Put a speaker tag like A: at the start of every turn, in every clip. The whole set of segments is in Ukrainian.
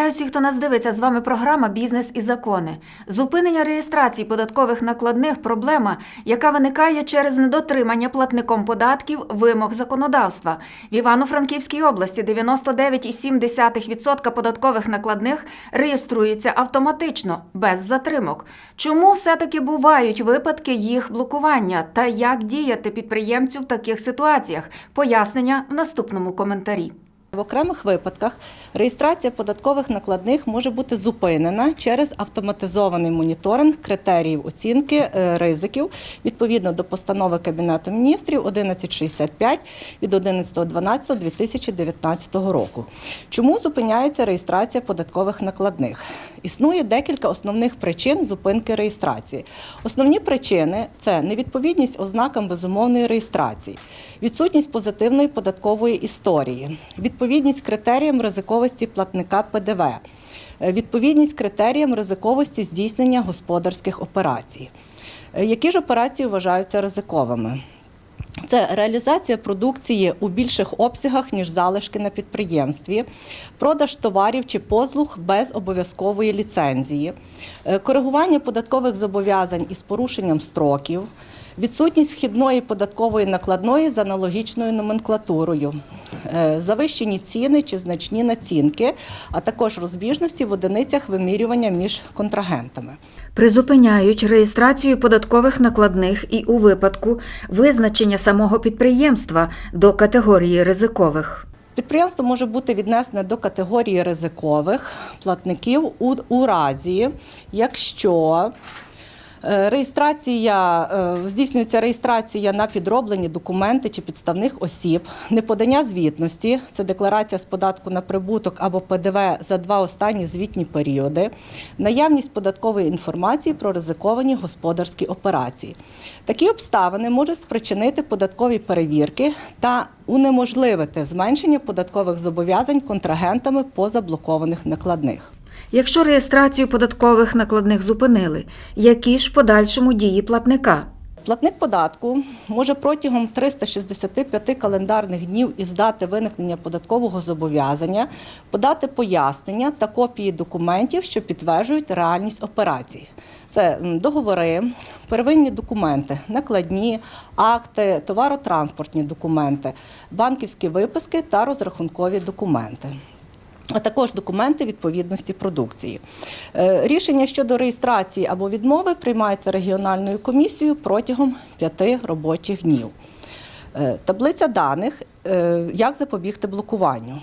A: Вітаю всіх, хто нас дивиться. З вами програма Бізнес і закони. Зупинення реєстрації податкових накладних проблема, яка виникає через недотримання платником податків вимог законодавства. В Івано-Франківській області 99,7% податкових накладних реєструється автоматично, без затримок. Чому все-таки бувають випадки їх блокування та як діяти підприємцю в таких ситуаціях? Пояснення в наступному коментарі.
B: В окремих випадках реєстрація податкових накладних може бути зупинена через автоматизований моніторинг критеріїв оцінки е, ризиків відповідно до постанови Кабінету міністрів 1165 від 11.12.2019 року. Чому зупиняється реєстрація податкових накладних? Існує декілька основних причин зупинки реєстрації. Основні причини це невідповідність ознакам безумовної реєстрації, відсутність позитивної податкової історії, відповідність критеріям ризиковості платника ПДВ, е, відповідність критеріям ризиковості здійснення господарських операцій. Е, Які ж операції вважаються ризиковими? Це реалізація продукції у більших обсягах, ніж залишки на підприємстві, продаж товарів чи послуг без обов'язкової ліцензії, е, коригування податкових зобов'язань із порушенням строків, відсутність вхідної податкової накладної з аналогічною номенклатурою, е, завищені ціни чи значні націнки, а також розбіжності в одиницях вимірювання між контрагентами.
A: Призупиняють реєстрацію податкових накладних і у випадку визначення самого підприємства до категорії ризикових.
B: Підприємство може бути віднесене до категорії ризикових платників у, у разі, якщо реєстрація е, здійснюється реєстрація на підроблені документи чи підставних осіб, неподання звітності, це декларація з податку на прибуток або ПДВ за два останні звітні періоди, наявність податкової інформації про ризиковані господарські операції. Такі обставини можуть спричинити податкові перевірки та унеможливити зменшення податкових зобов'язань контрагентами по заблокованих накладних.
A: Якщо реєстрацію податкових накладних зупинили, які ж в подальшому дії платника?
B: Платник податку може протягом 365 календарних днів із дати виникнення податкового зобов'язання подати пояснення та копії документів, що підтверджують реальність операцій. Це договори, первинні документи, накладні, акти, товаротранспортні документи, банківські виписки та розрахункові документи а також документи відповідності продукції. Е, Рішення щодо реєстрації або відмови приймається регіональною комісією протягом п'яти робочих днів. Е, Таблиця даних, е, як запобігти блокуванню.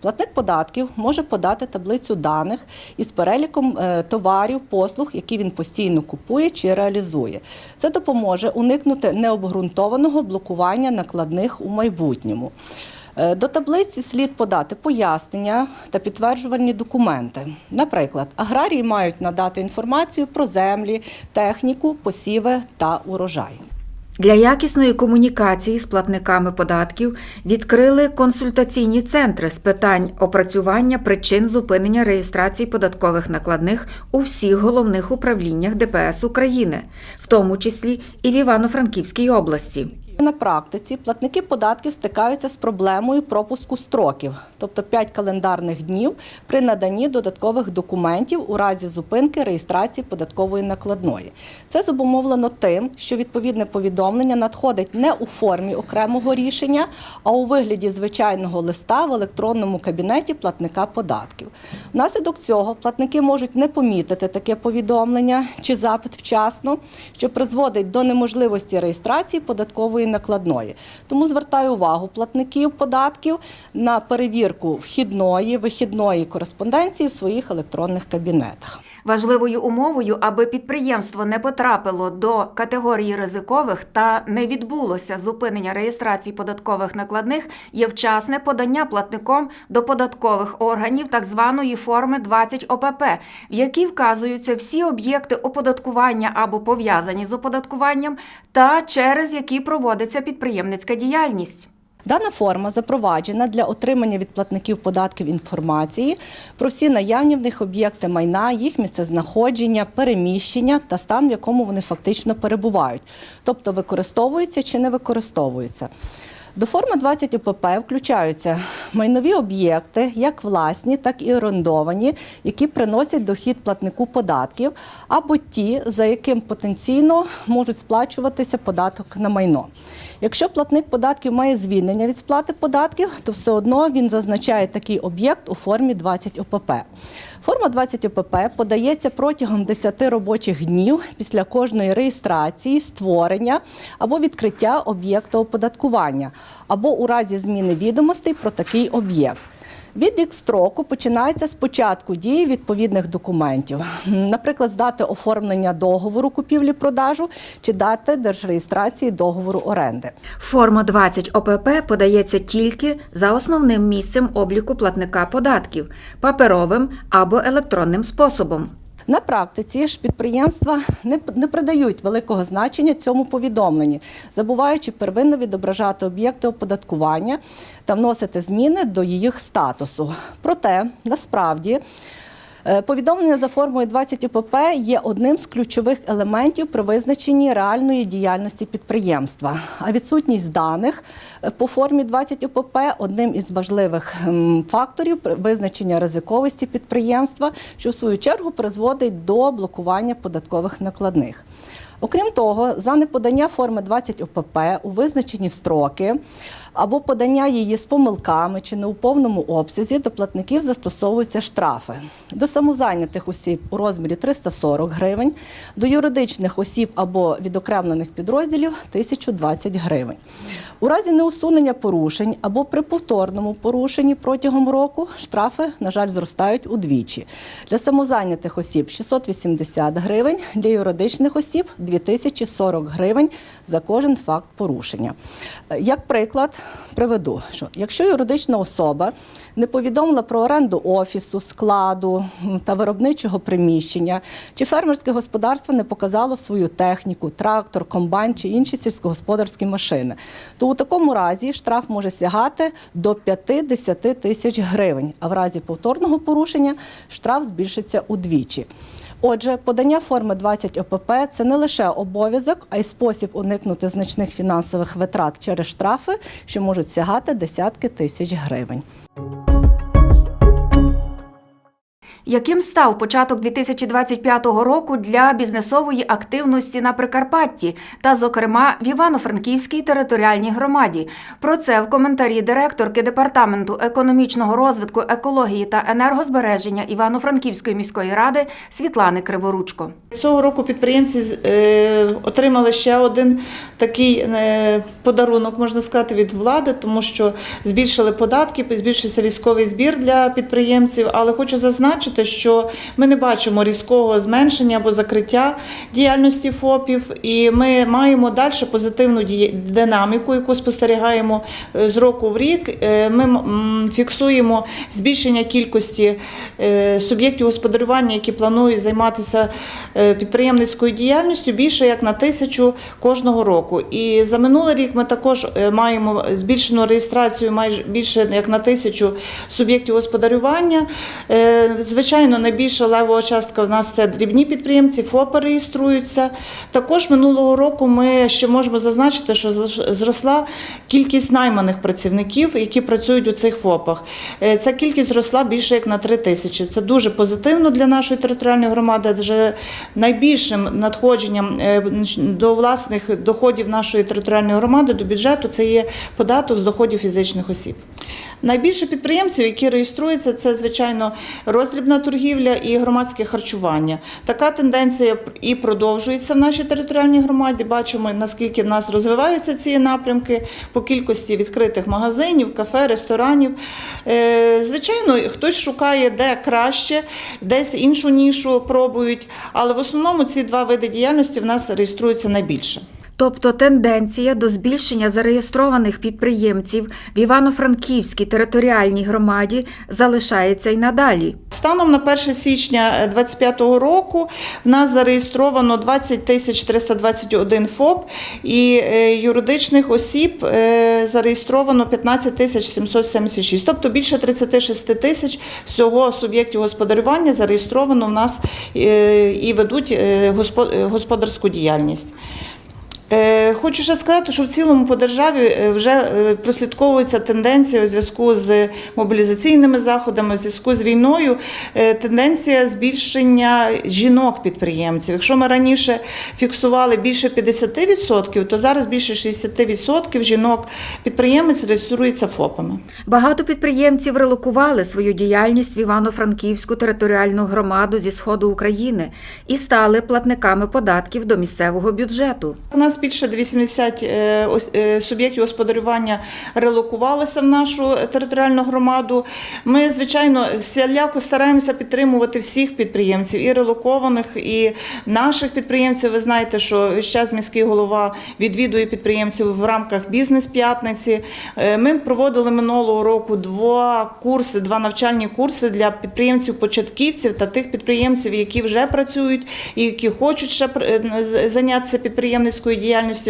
B: Платник податків може подати таблицю даних із переліком товарів, послуг, які він постійно купує чи реалізує. Це допоможе уникнути необґрунтованого блокування накладних у майбутньому. Е, До таблиці слід подати пояснення та підтверджувальні документи. Наприклад, аграрії мають надати інформацію про землі, техніку, посіви та урожай.
A: Для якісної комунікації з платниками податків відкрили консультаційні центри з питань опрацювання причин зупинення реєстрації податкових накладних у всіх головних управліннях ДПС України, в тому числі і в Івано-Франківській області.
B: На практиці платники податків стикаються з проблемою пропуску строків, тобто 5 календарних днів при наданні додаткових документів у разі зупинки реєстрації податкової накладної. Це зумовлено тим, що відповідне повідомлення надходить не у формі окремого рішення, а у вигляді звичайного листа в електронному кабінеті платника податків. Внаслідок цього платники можуть не помітити таке повідомлення чи запит вчасно, що призводить до неможливості реєстрації податкової накладної. Тому звертаю увагу платників податків на перевірку вхідної, вихідної кореспонденції в своїх електронних кабінетах.
A: Важливою умовою, аби підприємство не потрапило до категорії ризикових та не відбулося зупинення реєстрації податкових накладних, є вчасне подання платником до податкових органів так званої форми 20 ОПП, в якій вказуються всі об'єкти оподаткування або пов'язані з оподаткуванням, та через які проводиться підприємницька діяльність.
B: Дана форма запроваджена для отримання від платників податків інформації про всі наявні в них об'єкти майна, їх місцезнаходження, переміщення та стан, в якому вони фактично перебувають, тобто використовуються чи не використовуються. До форми 20 ОПП включаються майнові об'єкти, як власні, так і орендовані, які приносять дохід платнику податків, або ті, за яким потенційно можуть сплачуватися податок на майно. Якщо платник податків має звільнення від сплати податків, то все одно він зазначає такий об'єкт у формі 20 ОПП. Форма 20 ОПП подається протягом 10 робочих днів після кожної реєстрації, створення або відкриття об'єкту оподаткування, або у разі зміни відомостей про такий об'єкт. Відлік строку починається з початку дії відповідних документів, наприклад, з дати оформлення договору купівлі-продажу чи дати держреєстрації договору оренди.
A: Форма 20 ОПП подається тільки за основним місцем обліку платника податків паперовим або електронним способом.
B: На практиці ж підприємства не, не придають великого значення цьому повідомленні, забуваючи первинно відображати об'єкти оподаткування та вносити зміни до їх статусу. Проте насправді. Е, Повідомлення за формою 20 ОПП є одним з ключових елементів при визначенні реальної діяльності підприємства. А відсутність даних е, по формі 20 ОПП одним із важливих факторів визначення ризиковості підприємства, що в свою чергу призводить до блокування податкових накладних. Окрім того, за неподання форми 20 ОПП у визначені строки або подання її з помилками чи не у повному обсязі до платників застосовуються штрафи. До самозайнятих осіб у розмірі 340 гривень, до юридичних осіб або відокремлених підрозділів 1020 гривень. У разі неусунення порушень або при повторному порушенні протягом року штрафи, на жаль, зростають удвічі. Для самозайнятих осіб 680 гривень, для юридичних осіб 2040 гривень за кожен факт порушення. Е, Як приклад приведу, що якщо юридична особа не повідомила про оренду офісу, складу та виробничого приміщення, чи фермерське господарство не показало свою техніку, трактор, комбайн чи інші сільськогосподарські машини, то у такому разі штраф може сягати до 5-10 тисяч гривень, а в разі повторного порушення штраф збільшиться удвічі. Отже, подання форми 20 ОПП це не лише обов'язок, а й спосіб уникнути значних фінансових витрат через штрафи, що можуть сягати десятки тисяч гривень.
A: Thank you Яким став початок 2025 року для бізнесової активності на Прикарпатті та, зокрема, в Івано-Франківській територіальній громаді? Про це в коментарі директорки департаменту економічного розвитку, екології та енергозбереження Івано-Франківської міської ради Світлани Криворучко.
C: Цього року підприємці е, отримали ще один такий е, подарунок, можна сказати, від влади, тому що збільшили податки, збільшився військовий збір для підприємців. Але хочу зазначити, що ми не бачимо різкого зменшення або закриття діяльності ФОПів, і ми маємо далі позитивну динаміку, яку спостерігаємо е, з року в рік. Е, Ми фіксуємо збільшення кількості е, суб'єктів господарювання, які планують займатися підприємницькою діяльністю більше як на тисячу кожного року. І за минулий рік ми також маємо збільшену реєстрацію майже більше як на тисячу суб'єктів господарювання. Звичайно, найбільша левова частка в нас це дрібні підприємці, ФОПи реєструються. Також минулого року ми ще можемо зазначити, що зросла кількість найманих працівників, які працюють у цих ФОПах. Е, Ця кількість зросла більше як на 3 тисячі. Це дуже позитивно для нашої територіальної громади, адже найбільшим надходженням е, до власних доходів нашої територіальної громади до бюджету це є податок з доходів фізичних осіб. Найбільше підприємців, які реєструються, це звичайно роздрібна торгівля і громадське харчування. Така тенденція і продовжується в нашій територіальній громаді. Бачимо, наскільки в нас розвиваються ці напрямки по кількості відкритих магазинів, кафе, ресторанів. Е, Звичайно, хтось шукає де краще, десь іншу нішу пробують, але в основному ці два види діяльності в нас реєструються найбільше.
A: Тобто тенденція до збільшення зареєстрованих підприємців в Івано-Франківській територіальній громаді залишається й надалі.
C: Станом на 1 січня 2025 року в нас зареєстровано 20 тисяч 321 ФОП і е, юридичних осіб е, зареєстровано 15 тисяч 776. Тобто більше 36 тисяч всього суб'єктів господарювання зареєстровано в нас е, і ведуть е, е, господарську діяльність. Е, Хочу ще сказати, що в цілому по державі е, вже е, прослідковується тенденція у зв'язку з мобілізаційними заходами, у зв'язку з війною, тенденція збільшення жінок-підприємців. Якщо ми раніше фіксували більше 50%, то зараз більше 60% жінок-підприємець реєструються ФОПами.
A: Багато підприємців релокували свою діяльність в Івано-Франківську територіальну громаду зі сходу України і стали платниками податків до місцевого бюджету.
C: У нас більше 80 е, е, суб'єктів господарювання релокувалися в нашу територіальну громаду. Ми, звичайно, всіляко стараємося підтримувати всіх підприємців, і релокованих, і наших підприємців. Ви знаєте, що час міський голова відвідує підприємців в рамках бізнес-п'ятниці. Е, Ми проводили минулого року два курси, два навчальні курси для підприємців-початківців та тих підприємців, які вже працюють і які хочуть ще зайнятися підприємницькою діяльністю.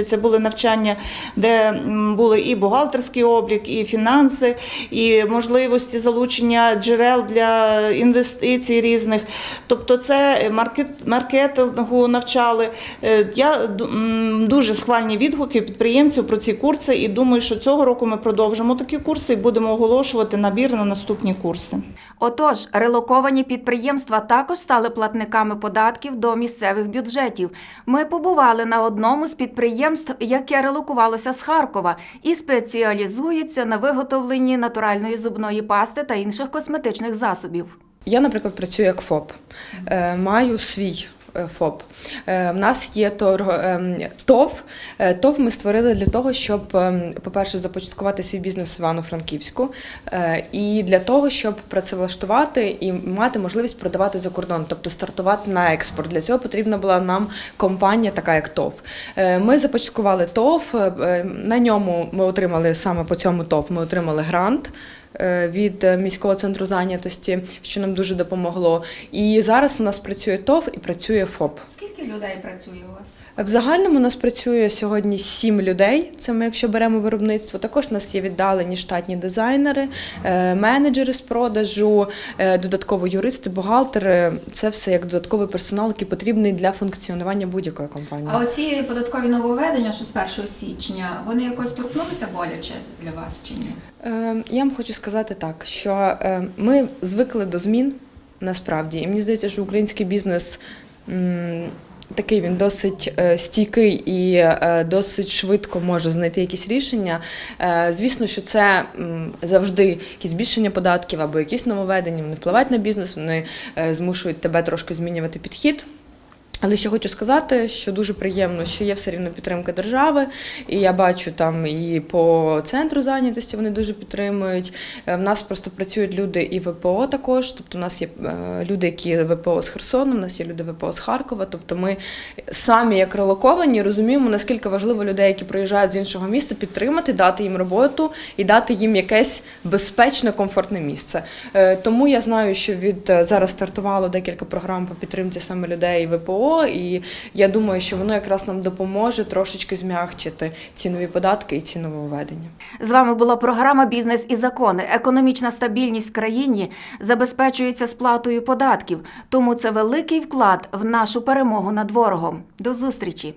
C: Це були навчання, де були і бухгалтерський облік, і фінанси, і можливості залучення джерел для інвестицій різних. Тобто, це маркет, маркетингу навчали. Е, Я дуже схвальні відгуки підприємців про ці курси, і думаю, що цього року ми продовжимо такі курси і будемо оголошувати набір на наступні курси.
A: Отож, релоковані підприємства також стали платниками податків до місцевих бюджетів. Ми побували на одному з підприємств, яке релокувалося з Харкова і спеціалізується на виготовленні натуральної зубної пасти та інших косметичних засобів.
D: Я, наприклад, працюю як ФОП, Е, маю свій. Е, ФОП. Е, В нас є ем, ТОВ. Е, ТОВ ми створили для того, щоб, по-перше, започаткувати свій бізнес в Івано-Франківську, е, і для того, щоб працевлаштувати і мати можливість продавати за кордон, тобто стартувати на експорт. Для цього потрібна була нам компанія, така як ТОВ. Е, Ми започаткували ТОВ. е, На ньому ми отримали саме по цьому ТОВ. Ми отримали грант е, від е, міського центру зайнятості, що нам дуже допомогло. І зараз у нас працює ТОВ і працює ФОП.
A: Скільки людей працює у вас?
D: В загальному у нас працює сьогодні сім людей. Це ми, якщо беремо виробництво. Також у нас є віддалені штатні дизайнери, е, менеджери з продажу, е, додатково юристи, бухгалтери. Це все як додатковий персонал, який потрібний для функціонування будь-якої компанії.
A: А оці податкові нововведення, що з 1 січня, вони якось торкнулися боляче для вас чи ні?
D: Я вам хочу сказати так, що е, ми звикли до змін насправді, і мені здається, що український бізнес. Такий він досить е, стійкий і е, досить швидко може знайти якісь рішення. Звісно, що це завжди якісь збільшення податків або якісь нововведення, вони впливають на бізнес, вони змушують тебе трошки змінювати підхід. Але ще хочу сказати, що дуже приємно, що є все рівно підтримка держави, і я бачу там і по центру зайнятості вони дуже підтримують. Е, В нас просто працюють люди і ВПО також. Тобто, у нас є е, люди, які ВПО з Херсону, у нас є люди ВПО з Харкова. Тобто, ми самі як релоковані розуміємо, наскільки важливо людей, які приїжджають з іншого міста, підтримати, дати їм роботу і дати їм якесь безпечне, комфортне місце. Е, Тому я знаю, що від зараз стартувало декілька програм по підтримці саме людей І я думаю, що воно якраз нам допоможе трошечки змягчити ці нові податки і ці нововведення.
A: З вами була програма Бізнес і закони. Економічна стабільність в країні забезпечується сплатою податків, тому це великий вклад в нашу перемогу над ворогом. До зустрічі!